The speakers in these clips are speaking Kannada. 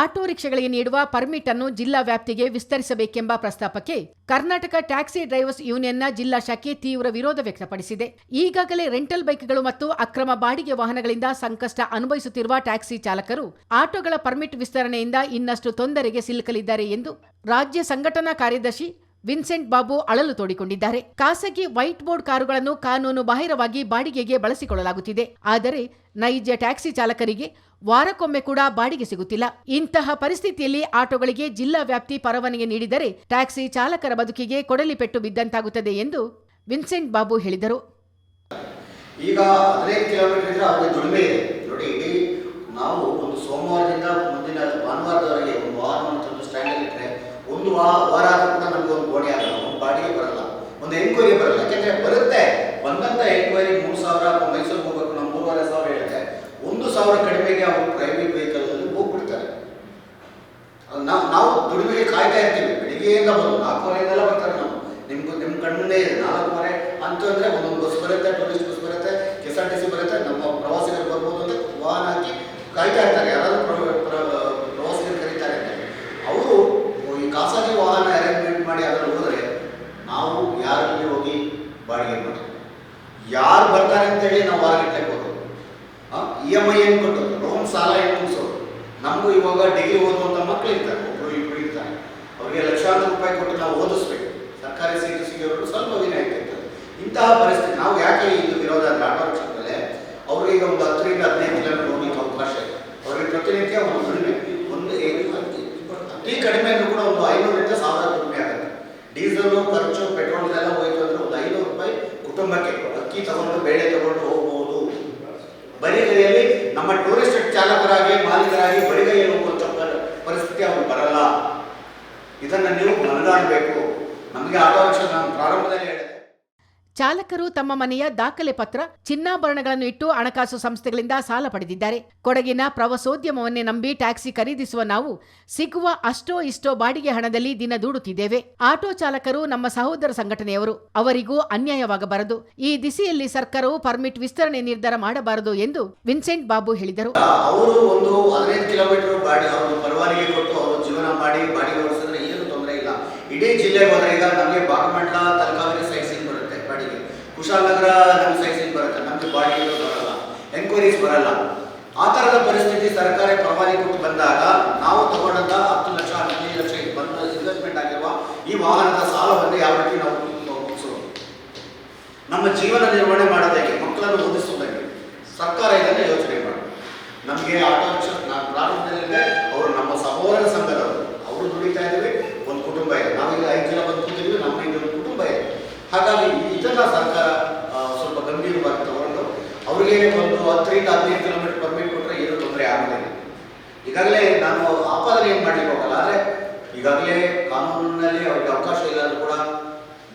ಆಟೋ ರಿಕ್ಷಾಗಳಿಗೆ ನೀಡುವ ಪರ್ಮಿಟ್ ಅನ್ನು ಜಿಲ್ಲಾ ವ್ಯಾಪ್ತಿಗೆ ವಿಸ್ತರಿಸಬೇಕೆಂಬ ಪ್ರಸ್ತಾಪಕ್ಕೆ ಕರ್ನಾಟಕ ಟ್ಯಾಕ್ಸಿ ಡ್ರೈವರ್ಸ್ ಯೂನಿಯನ್ನ ಜಿಲ್ಲಾ ಶಾಖೆ ತೀವ್ರ ವಿರೋಧ ವ್ಯಕ್ತಪಡಿಸಿದೆ. ಈಗಾಗಲೇ ರೆಂಟಲ್ ಬೈಕ್ಗಳು ಮತ್ತು ಅಕ್ರಮ ಬಾಡಿಗೆ ವಾಹನಗಳಿಂದ ಸಂಕಷ್ಟ ಅನುಭವಿಸುತ್ತಿರುವ ಟ್ಯಾಕ್ಸಿ ಚಾಲಕರು ಆಟೋಗಳ ಪರ್ಮಿಟ್ ವಿಸ್ತರಣೆಯಿಂದ ಇನ್ನಷ್ಟು ತೊಂದರೆಗೆ ಸಿಲುಕಲಿದ್ದಾರೆ ಎಂದು ರಾಜ್ಯ ಸಂಘಟನಾ ಕಾರ್ಯದರ್ಶಿ ವಿನ್ಸೆಂಟ್ ಬಾಬು ಅಳಲು ತೋಡಿಕೊಂಡಿದ್ದಾರೆ. ಖಾಸಗಿ ವೈಟ್ ಬೋರ್ಡ್ ಕಾರುಗಳನ್ನು ಕಾನೂನು ಬಾಹಿರವಾಗಿ ಬಾಡಿಗೆಗೆ ಬಳಸಿಕೊಳ್ಳಲಾಗುತ್ತಿದೆ. ಆದರೆ ನೈಜ ಟ್ಯಾಕ್ಸಿ ಚಾಲಕರಿಗೆ ವಾರಕ್ಕೊಮ್ಮೆ ಕೂಡ ಬಾಡಿಗೆ ಸಿಗುತ್ತಿಲ್ಲ. ಇಂತಹ ಪರಿಸ್ಥಿತಿಯಲ್ಲಿ ಆಟೋಗಳಿಗೆ ಜಿಲ್ಲಾ ವ್ಯಾಪ್ತಿ ಪರವಾನಗಿ ನೀಡಿದರೆ ಟ್ಯಾಕ್ಸಿ ಚಾಲಕರ ಬದುಕಿಗೆ ಕೊಡಲಿ ಪೆಟ್ಟು ಬಿದ್ದಂತಾಗುತ್ತದೆ ಎಂದು ವಿನ್ಸೆಂಟ್ ಬಾಬು ಹೇಳಿದರು. ಈಗ ನಾವು ಒಂದು ಸೋಮವಾರದಿಂದ ಮುಂದಿನ ಭಾನುವಾರದವರೆಗೆ ಒಂದು ಸ್ಟ್ಯಾಂಡಲ್ಲಿ ಒಂದು ವಾರ ಆದ್ರೂ ಕೂಡ ನಮ್ಗೆ ಒಂದು ಗೋಣಿ ಆಗಲ್ಲ ಒಂದು ಬಾಡಿಗೆ ಬರಲ್ಲ ಒಂದು ಯಾಕೆಂದ್ರೆ ಬರುತ್ತೆ. ಬಂದಂತ ಎಂಕ್ವೈರಿ ಮೂರು ಸಾವಿರ ಮೈಸೂರಿಗೆ ಹೋಗ್ಬೇಕು ನಾವು ಮೂರುವರೆ ಸಾವಿರ ಹೇಳುತ್ತೆ ಒಂದು ಸಾವಿರ ಕಡಿಮೆಗೆ ಅವರು ಪ್ರೈವೇಟ್ ವೆಹಿಕಲ್ ಅಲ್ಲಿ ಹೋಗ್ಬಿಡ್ತಾರೆ. ನಾವು ನಾವು ದುಡಿಮೆಗೆ ಕಾಯ್ತಾ ಇರ್ತೀವಿ. ಬೆಳಿಗ್ಗೆಯಿಂದ ಬಂದು ನಾಲ್ಕೂವರೆಯಿಂದೆಲ್ಲ ಬರ್ತಾರೆ ನಾವು. ನಿಮ್ಗೆ ನಿಮ್ಮ ಕಣ್ಣೇ ಇದೆ ನಾಲ್ಕೂವರೆ, ಅಂತಂದ್ರೆ ಒಂದೊಂದು ಬಸ್ ಬರುತ್ತೆ ಟೂರಿಸ್ಟ್ ಬಸ್ ಬರುತ್ತೆ K S R T C ಬರುತ್ತೆ ನಮ್ಮ ಪ್ರವಾಸಿಗರು ಬರ್ಬೋದು ಅಂತ ವಾಹನ ಹಾಕಿ ಕಾಯ್ತಾ ಇರ್ತಾರೆ ಯಾರಾದ್ರೂ ಪ್ರ- ಪ್ರ- ಪ್ರವಾಸಿಗರು ಕರೀತಾರೆ ಅಂತ ಅವರು ಈ ಖಾಸಗಿ ವಾಹನ ಅರೇಂಜ್ಮೆಂಟ್ ಮಾಡಿ ಅದರಲ್ಲಿ ಹೋದರೆ ನಾವು ಯಾರಲ್ಲಿ ಹೋಗಿ ಬಾಡಿಗೆ ಮಾಡಿ ಅಂತ ಅಂತೇಳಿ ನಾವು ವಾರಗಟ್ಟಲೆ ಕೊಡೋದು ಇ ಎಂ ಐ ಏನು ಕೊಟ್ಟದ್ದು? ಲೋನ್ ಸಾಲ ಏನು ಮುಗಿಸೋದು? ನಮಗೂ ಇವಾಗ ಡಿಗ್ರಿ ಓದುವಂಥ ಮಕ್ಕಳು ಇರ್ತಾರೆ ಒಬ್ಬರು ಇಬ್ಬರು ಇರ್ತಾರೆ. ಅವರಿಗೆ ಲಕ್ಷಾಂತರ ರೂಪಾಯಿ ಕೊಟ್ಟು ನಾವು ಓದಿಸ್ಬೇಕು. ಸರ್ಕಾರಿ ಸೀಟು ಸಿಗೋರು ಸ್ವಲ್ಪ ವಿನಾಯಿತಿ ಇರ್ತದೆ. ಇಂತಹ ಪರಿಸ್ಥಿತಿ, ನಾವು ಯಾಕೆ ಇದು ವಿರೋಧ ಆಟೋ ಅವ್ರಿಗೆ ಒಂದು ಹತ್ತರಿಂದ ಹದಿನೈದು ಕಿಲೋಮೀಟರ್ ಹೋಗ್ಲಿಕ್ಕೆ ಅವಕಾಶ ಇದೆ. ಅವರಿಗೆ ಪ್ರತಿನಿತ್ಯ ಒಂದು ಕಡಿಮೆ, ಒಂದು ಏನು ಅತಿ ಕಡಿಮೆ ಅಂದ್ರೂ ಕೂಡ ಒಂದು ಐನೂರರಿಂದ ಸಾವಿರ ರೂಪಾಯಿ ಆಗುತ್ತೆ. ಡೀಸೆಲ್, ಖರ್ಚು, ಪೆಟ್ರೋಲ್ ಎಲ್ಲ ಹೋಯ್ತು ಅಂದ್ರೆ ಒಂದು ಐನೂರು ರೂಪಾಯಿ ಕುಟುಂಬಕ್ಕೆ ಅಕ್ಕಿ ತಗೊಂಡು ಬೇಳೆ ತಗೊಂಡು ಹೋಗ್ಬೋದು. ಬರಿಗೈಯಲ್ಲಿ ನಮ್ಮ ಟೂರಿಸ್ಟ್ ಚಾಲಕರಾಗಿ, ಮಾಲೀಕರಾಗಿ ಬರಿಗೈಯಲ್ಲಿ ಹೋಗುವಂಥ ಪರ- ಪರಿಸ್ಥಿತಿ ಅವನು ಬರಲ್ಲ. ಇದನ್ನು ನೀವು ಮನಗಾಣಬೇಕು ನಮಗೆ ಆಟೋ ರಿಕ್ಷಾ ನಾನು ಪ್ರಾರಂಭದಲ್ಲಿ ಹೇಳಿದೆ. ಚಾಲಕರು ತಮ್ಮ ಮನೆಯ ದಾಖಲೆ ಪತ್ರ, ಚಿನ್ನಾಭರಣಗಳನ್ನು ಇಟ್ಟು ಹಣಕಾಸು ಸಂಸ್ಥೆಗಳಿಂದ ಸಾಲ ಪಡೆದಿದ್ದಾರೆ. ಕೊಡಗಿನ ಪ್ರವಾಸೋದ್ಯಮವನ್ನೇ ನಂಬಿ ಟ್ಯಾಕ್ಸಿ ಖರೀದಿಸುವ ನಾವು ಸಿಗುವ ಅಷ್ಟೋ ಇಷ್ಟೋ ಬಾಡಿಗೆ ಹಣದಲ್ಲಿ ದಿನ ದೂಡುತ್ತಿದ್ದೇವೆ. ಆಟೋ ಚಾಲಕರು ನಮ್ಮ ಸಹೋದರ ಸಂಘಟನೆಯವರು, ಅವರಿಗೂ ಅನ್ಯಾಯವಾಗಬಾರದು. ಈ ದಿಸೆಯಲ್ಲಿ ಸರ್ಕಾರವು ಪರ್ಮಿಟ್ ವಿಸ್ತರಣೆ ನಿರ್ಧಾರ ಮಾಡಬಾರದು ಎಂದು ವಿನ್ಸೆಂಟ್ ಬಾಬು ಹೇಳಿದರು. ಇಡೀ ಜಿಲ್ಲೆಗೆ ಹೋದ್ರೆ ಈಗ ನಮಗೆ ಬಾಗಮಂಡಲ, ತಲಕಾವೇರಿ ಕುಶಾಲನಗರ ನಮ್ಮ ಸೈಜಿಗೆ ಬರುತ್ತೆ, ನಮಗೆ ಬಾಡಿಗೆ ಬರಲ್ಲ ಎಂಕ್ವೈರೀಸ್ ಬರಲ್ಲ. ಆ ಥರದ ಪರಿಸ್ಥಿತಿ ಸರ್ಕಾರ ಪರವಾಗಿ ಕೊಟ್ಟು ಬಂದಾಗ ನಾವು ತಗೊಂಡಂತ ಹತ್ತು ಲಕ್ಷ, ಹದಿನೈದು ಲಕ್ಷ ಬಂದ ಇನ್ವೆಸ್ಟ್ಮೆಂಟ್ ಆಗಿರುವ ಈ ವಾಹನದ ಸಾಲವನ್ನು ಯಾವ ರೀತಿ ನಾವು ನಮ್ಮ ಜೀವನ ನಿರ್ವಹಣೆ ಮಾಡೋದಕ್ಕೆ ಮಕ್ಕಳನ್ನು ಓದಿಸೋದಕ್ಕೆ ಸರ್ಕಾರ ಇದನ್ನು ಯೋಚನೆ ಮಾಡಿ ನಮಗೆ ಆಟೋ ರಿಕ್ಷಾ ನಾನು ಪ್ರಾರಂಭದಲ್ಲಿದ್ದೆ ಅವರು ನಮ್ಮ ಸಹೋದರ ಸಂಘದವರು ಅವರು ದುಡಿತಾ ಇದ್ದೀವಿ ಒಂದು ಕುಟುಂಬ ಇದೆ ನಾವೀಗ ಐದು ಜನ ಬಂದು ಕೂತಿದ್ವಿ ನಮ್ಮ ಇದೊಂದು ಕುಟುಂಬ ಇದೆ ಹಾಗಾಗಿ ಇದನ್ನ ಸರ್ಕಾರ ಆ, ಸ್ವಲ್ಪ ಗಂಭೀರವಾಗಿ ತಗೊಂಡು ಅವರಿಗೆ ಒಂದು ಹತ್ತರಿಂದ ಹದಿನೈದು ಕಿಲೋಮೀಟರ್ ಪರ್ಮಿಟ್ ಕೊಟ್ಟರೆ ಏನು ತೊಂದರೆ ಆಗೋದಿಲ್ಲ ಈಗಾಗಲೇ ನಾನು ಆಪಾದನೆ ಏನು ಮಾಡ್ಲಿಕ್ಕೆ ಹೋಗಲ್ಲ ಆದರೆ ಈಗಾಗಲೇ ಕಾನೂನಿನಲ್ಲಿ ಅವ್ರಿಗೆ ಅವಕಾಶ ಇಲ್ಲ ಅಂದ್ರೂ ಕೂಡ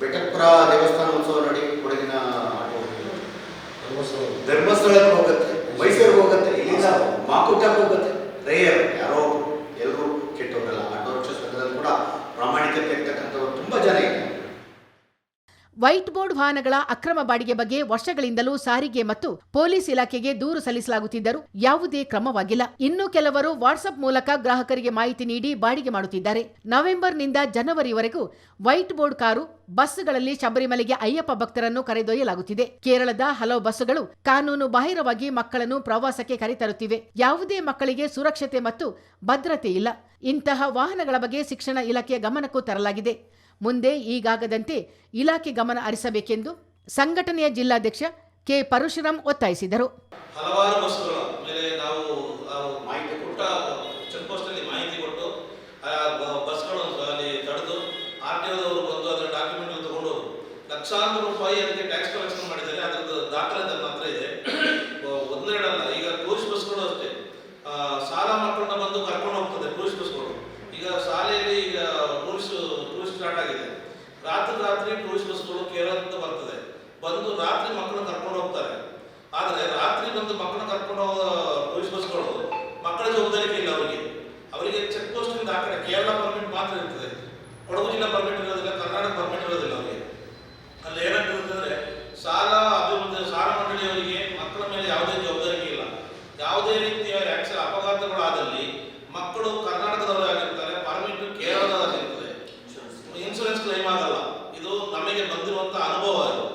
ಬೆಟ್ಟಪುರ ದೇವಸ್ಥಾನ ಉತ್ಸವ ನೋಡಿ ಕೊಡಗಿನ ಧರ್ಮಸ್ಥಳಕ್ಕೆ ಹೋಗುತ್ತೆ ಮೈಸೂರಿಗೆ ಹೋಗುತ್ತೆ ಇಲ್ಲಿಂದ ಮಾಕುಟ್ಟಕ್ಕೆ ಹೋಗುತ್ತೆ. ರೇಯರ್ ಯಾರೋ ವೈಟ್ ಬೋರ್ಡ್ ವಾಹನಗಳ ಅಕ್ರಮ ಬಾಡಿಗೆ ಬಗ್ಗೆ ವರ್ಷಗಳಿಂದಲೂ ಸಾರಿಗೆ ಮತ್ತು ಪೊಲೀಸ್ ಇಲಾಖೆಗೆ ದೂರು ಸಲ್ಲಿಸಲಾಗುತ್ತಿದ್ದರೂ ಯಾವುದೇ ಕ್ರಮವಾಗಿಲ್ಲ. ಇನ್ನು ಕೆಲವರು ವಾಟ್ಸ್ಆಪ್ ಮೂಲಕ ಗ್ರಾಹಕರಿಗೆ ಮಾಹಿತಿ ನೀಡಿ ಬಾಡಿಗೆ ಮಾಡುತ್ತಿದ್ದಾರೆ. ನವೆಂಬರ್ನಿಂದ ಜನವರಿವರೆಗೂ ವೈಟ್ ಬೋರ್ಡ್ ಕಾರು ಬಸ್ಗಳಲ್ಲಿ ಶಬರಿಮಲೆಗೆ ಅಯ್ಯಪ್ಪ ಭಕ್ತರನ್ನು ಕರೆದೊಯ್ಯಲಾಗುತ್ತಿದೆ. ಕೇರಳದ ಹಲವು ಬಸ್ಸುಗಳು ಕಾನೂನು ಬಾಹಿರವಾಗಿ ಮಕ್ಕಳನ್ನು ಪ್ರವಾಸಕ್ಕೆ ಕರೆತರುತ್ತಿವೆ. ಯಾವುದೇ ಮಕ್ಕಳಿಗೆ ಸುರಕ್ಷತೆ ಮತ್ತು ಭದ್ರತೆ ಇಲ್ಲ. ಇಂತಹ ವಾಹನಗಳ ಬಗ್ಗೆ ಶಿಕ್ಷಣ ಇಲಾಖೆಯ ಗಮನಕ್ಕೂ ತರಲಾಗಿದೆ. ಮುಂದೆ ಈಗಾಗದಂತೆ ಇಲಾಖೆ ಗಮನ ಹರಿಸಬೇಕೆಂದು ಸಂಘಟನೆಯ ಜಿಲ್ಲಾಧ್ಯಕ್ಷ ಕೆ ಪರಶುರಾಮ್ ಒತ್ತಾಯಿಸಿದರು. ಲಕ್ಷಾಂತರ ರೂಪಾಯಿ ಅದಕ್ಕೆ ಟ್ಯಾಕ್ಸ್ ಕಲೆಕ್ಷನ್ ಮಾಡಿದ್ದಾರೆ ಅದರದ್ದು ದಾಖಲೆ ನನ್ನ ಹತ್ರ ಇದೆ ಒ- ಒಂದೆರಡಲ್ಲ ಈಗ ಟೂರಿಸ್ಟ್ ಬಸ್ಗಳು ಅಷ್ಟೇ ಆ, ಸಾಲ ಮಾಡ್ಕೊಂಡು ಬಂದು ಕರ್ಕೊಂಡು ಹೋಗ್ತದೆ ಟೂರಿಸ್ಟ್ ಬಸ್ಗಳು ಈಗ ಶಾಲೆಯಲ್ಲಿ ಈಗ ಟೂರಿಸ್ಟ್ ಟೂರಿಸ್ಟ್ ಸ್ಟಾರ್ಟ್ ಆಗಿದೆ ರಾತ್ರಿ ರಾತ್ರಿ ಟೂರಿಸ್ಟ್ ಬಸ್ಗಳು ಕೇರಳದಿಂದ ಬರ್ತದೆ ಬಂದು ರಾತ್ರಿ ಮಕ್ಕಳನ್ನ ಕರ್ಕೊಂಡು ಹೋಗ್ತಾರೆ. ಆದರೆ ರಾತ್ರಿ ಬಂದು ಮಕ್ಕಳನ್ನ ಕರ್ಕೊಂಡು ಹೋಗೋ ಟೂರಿಸ್ಟ್ ಬಸ್ಗಳು ಮಕ್ಕಳ ಜವಾಬ್ದಾರಿ ಇಲ್ಲ ಅವರಿಗೆ. ಅವರಿಗೆ ಚೆಕ್ ಪೋಸ್ಟ್ ಆ ಕಡೆ ಕೇರಳ ಪರ್ಮಿಟ್ ಮಾತ್ರ ಇರ್ತದೆ. ಕೊಡಗು ಜಿಲ್ಲಾ ಪರ್ಮಿಟ್ ಇರೋದಿಲ್ಲ ಕರ್ನಾಟಕ ಪರ್ಮಿಟ್ ಇರೋದಿಲ್ಲ ಅವರಿಗೆ. ಅಲ್ಲಿ ಏನಾಗ್ತದೆ ಅಂತಂದ್ರೆ ಸಾಲ ಅಭಿವೃದ್ಧಿ ಸಾಲ ಮಂಡಳಿಯವರಿಗೆ ಮಕ್ಕಳ ಮೇಲೆ ಯಾವುದೇ ಜವಾಬ್ದಾರಿ ಇಲ್ಲ. ಯಾವುದೇ ರೀತಿಯ ಆಕ್ಸಿಡೆಂಟ್ ಅಪಘಾತಗಳಾದಲ್ಲಿ ಮಕ್ಕಳು ಕರ್ನಾಟಕದವರೇ ಆಗಿರ್ತಾರೆ ಪರ್ಮಿಟ್ ಕೇರಳದವರಾಗಿರ್ತದೆ ಇನ್ಸೂರೆನ್ಸ್ ಕ್ಲೈಮ್ ಆಗಲ್ಲ. ಇದು ನಮಗೆ ಬಂದಿರುವಂತಹ ಅನುಭವ ಇದು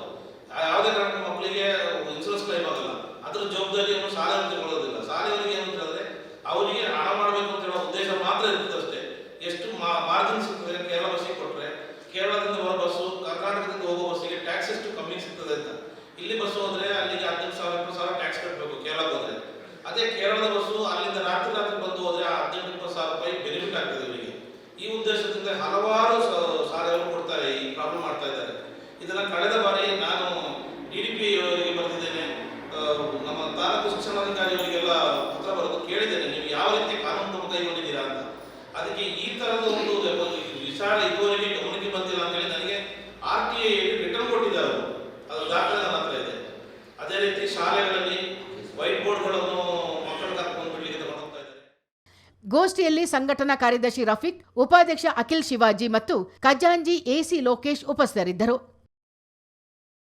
ಯಾ- ಯಾವುದೇ ಕಾರಣಕ್ಕೂ ಮಕ್ಕಳಿಗೆ ಇನ್ಸೂರೆನ್ಸ್ ಕ್ಲೈಮ್ ಅದ್ರ ಜವಾಬ್ದಾರಿಯನ್ನು ಅಂತ ತಗೊಳ್ಳೋದಿಲ್ಲ ಶಾಲೆಯವರಿಗೆ ಏನು ಅಂತಂದ್ರೆ ಅವರಿಗೆ ಹಣ ಮಾಡಬೇಕು ಅಂತ ಹೇಳೋ ಉದ್ದೇಶ ಮಾತ್ರ ಇರ್ತದೆ ಅಷ್ಟೇ. ಎಷ್ಟು ಮಾರ್ಜಿನ್ ಸಿಗ್ತದೆ, ಕೇರಳ ಬಸ್ಸಿಗೆ ಕೊಟ್ಟರೆ ಕೇರಳದಿಂದ ಬರೋ ಬಸ್ಸು ಕರ್ನಾಟಕದಿಂದ ಹೋಗೋ ಬಸ್ಸಿಗೆ ಟ್ಯಾಕ್ಸ್ ಎಷ್ಟು ಕಮ್ಮಿ ಸಿಗ್ತದೆ ಅಂತ. ಇಲ್ಲಿ ಬಸ್ಸು ಹೋದ್ರೆ ಅಲ್ಲಿಗೆ ಹದಿನೆಂಟು ಸಾವಿರ, ಇಪ್ಪತ್ತು ಸಾವಿರ ಟ್ಯಾಕ್ಸ್ ಕಟ್ಟಬೇಕು ಕೇರಳಕ್ಕೆ ಹೋದ್ರೆ. ಅದೇ ಕೇರಳದ ಬಸ್ಸು ಅಲ್ಲಿಂದ ರಾತ್ರಿ ರಾತ್ರಿ ಬಂದು ಹೋದ್ರೆ ಆ ಹದಿನೆಂಟು ಇಪ್ಪತ್ತು ಸಾವಿರ ರೂಪಾಯಿ ಬೆನಿಫಿಟ್ ಆಗ್ತದೆ ಇವರಿಗೆ. ಈ ಉದ್ದೇಶದಿಂದ ಹಲವಾರು ಸಾಲಗಳು ಕೊಡ್ತಾರೆ, ಈ ಪ್ರಾಬ್ಲಮ್ ಮಾಡ್ತಾ ಇದ್ದಾರೆ. ಇದನ್ನ ಕಳೆದ ಬಾರಿ ನಾನು ಡಿ ಡಿ ಪಿ ಅವರಿಗೆ ಬರೆದಿದ್ದೇನೆ ಆ, ನಮ್ಮ ತಾಲೂಕು ಶಿಕ್ಷಣಾಧಿಕಾರಿಯವರಿಗೆಲ್ಲ ಪತ್ರ ಬರೆದು ಕೇಳಿದ್ದೇನೆ. ನೀವು ಯಾವ ರೀತಿ ಕಾನೂನು ಕ್ರಮ ಕೈಗೊಂಡಿದ್ದೀರಾ ಅಂತ. ಅದಕ್ಕೆ ಈ ತರದ ಒಂದು ವಿಚಾರ ಇದುವರೆಗೆ ಗಮನಕ್ಕೆ ಬಂದಿಲ್ಲ ಅಂತ ಹೇಳಿ ನನಗೆ ಆರ್ ಟಿ ಐ ರಿಟರ್ನ್ ಕೊಟ್ಟಿದ್ದಾರೆ ಅದು ದಾಖಲೆ ನನ್ನ ಹತ್ರ ಇದೆ. ಅದೇ ರೀತಿ ಶಾಲೆಗಳಲ್ಲಿ ವೈಟ್ ಬೋರ್ಡ್ಗಳನ್ನು ಗೋಷ್ಠಿಯಲ್ಲಿ ಸಂಘಟನಾ ಕಾರ್ಯದರ್ಶಿ ರಫೀಕ್, ಉಪಾಧ್ಯಕ್ಷ ಅಖಿಲ್ ಶಿವಾಜಿ ಮತ್ತು ಖಜಾಂಜಿ ಎಸಿ ಲೋಕೇಶ್ ಉಪಸ್ಥಿತರಿದ್ದರು.